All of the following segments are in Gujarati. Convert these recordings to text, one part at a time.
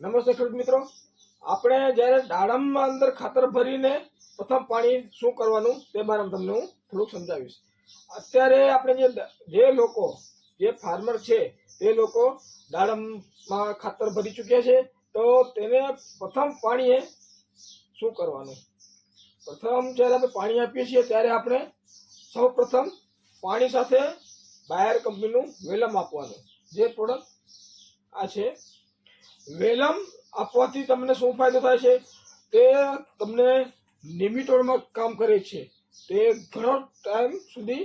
નમસ્તે ખેડૂત મિત્રો. આપણે જ્યારે દાડમમાં અંદર ખાતર ભરીને પ્રથમ પાણી શું કરવાનું તે બારામાં તમને હું થોડુંક સમજાવીશ. અત્યારે આપણે જે જે લોકો, જે ફાર્મર છે, તે લોકો દાડમમાં ખાતર ભરી ચૂક્યા છે, તો તેને પ્રથમ પાણીએ શું કરવાનું? પ્રથમ જ્યારે આપણે પાણી આપીએ છીએ, ત્યારે આપણે સૌ પ્રથમ પાણી સાથે બાયર કંપનીનું વેલમ આપવાનું. જે પ્રોડક્ટ આ છે વેલમ આપવાથી તમને શું ફાયદો થાય છે? તે તમને નિમિટોડમાં કામ કરે છે. તે ઘણો ટાઈમ સુધી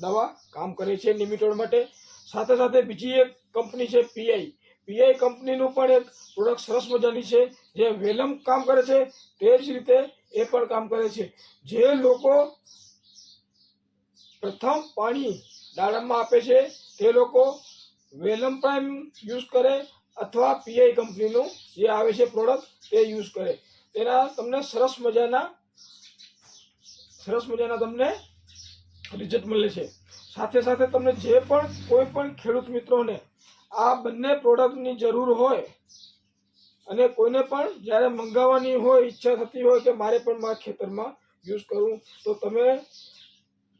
દવા કામ કરે છે નિમિટોડ માટે. સાથે સાથે બીજી એક કંપની છે પીઆઈ પીઆઈ કંપનીનું પણ એક પ્રોડક્ટ સરસ મજાની છે. જે વેલમ કામ કરે છે તે જ રીતે એ પણ કામ કરે છે. જે લોકો પ્રથમ પાણી દાડમમાં આપે છે તે લોકો વેલમ પ્રાઇમ યુઝ કરે અથવા પીઆઈ કંપનીનું જે આવે છે પ્રોડક્ટ તે યુઝ કરે. તેના તમને સરસ મજાના સરસ મજાના તમને રિઝલ્ટ મળે છે. સાથે સાથે તમને જે પણ, કોઈ પણ ખેડૂત મિત્રોને આ બંને પ્રોડક્ટની જરૂર હોય અને કોઈને પણ જ્યારે મંગાવવાની હોય, ઈચ્છા થતી હોય કે મારે પણ મારા ખેતરમાં યુઝ કરવું, તો તમે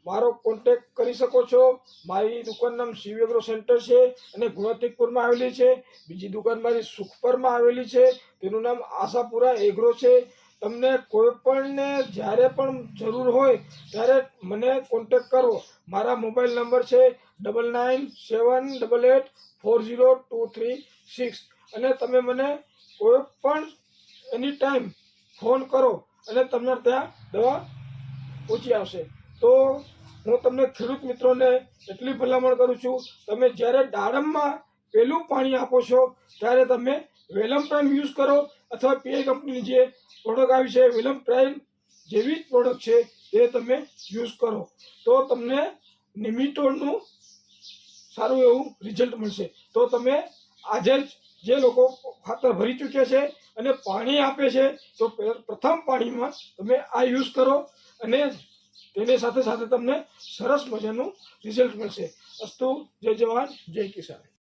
મારો કોન્ટેક કરી શકો છો. મારી દુકાન નામ શિવેગ્રો સેન્ટર છે અને ગુણવત્તિકપુરમાં આવેલી છે. બીજી દુકાન મારી સુખપરમાં આવેલી છે. તેનું નામ આશાપુરા એગ્રો છે. તમને કોઈ પણને જ્યારે પણ જરૂર હોય ત્યારે મને કોન્ટેક કરો. મારા મોબાઈલ નંબર છે double nine seven double eight four zero two three six. અને તમે મને કોઈ પણ એની ટાઈમ ફોન કરો અને તમને ત્યાં દવા પહોંચી આવશે. તો હું તમને ખેડૂત મિત્રોને એટલી ભલામણ કરું છું, તમે જ્યારે દાડમમાં પહેલું પાણી આપો છો, ત્યારે તમે વેલમ પ્રાઇમ યુઝ કરો અથવા પીએ કંપનીની જે પ્રોડક્ટ આવી છે, વેલમ પ્રાઇમ જેવી જ પ્રોડક્ટ છે, તે તમે યુઝ કરો. તો તમને નિમિટોડનું સારું એવું રિઝલ્ટ મળશે. તો તમે આજે જ જે લોકો ખાતર ભરી ચૂક્યા છે અને પાણી આપે છે, તો પ્રથમ પાણીમાં તમે આ યુઝ કરો અને તેની સાથે સાથે તમને સરસ મજાનું રિઝલ્ટ મળશે. અસ્તુ જય જવાન જય કિસાન.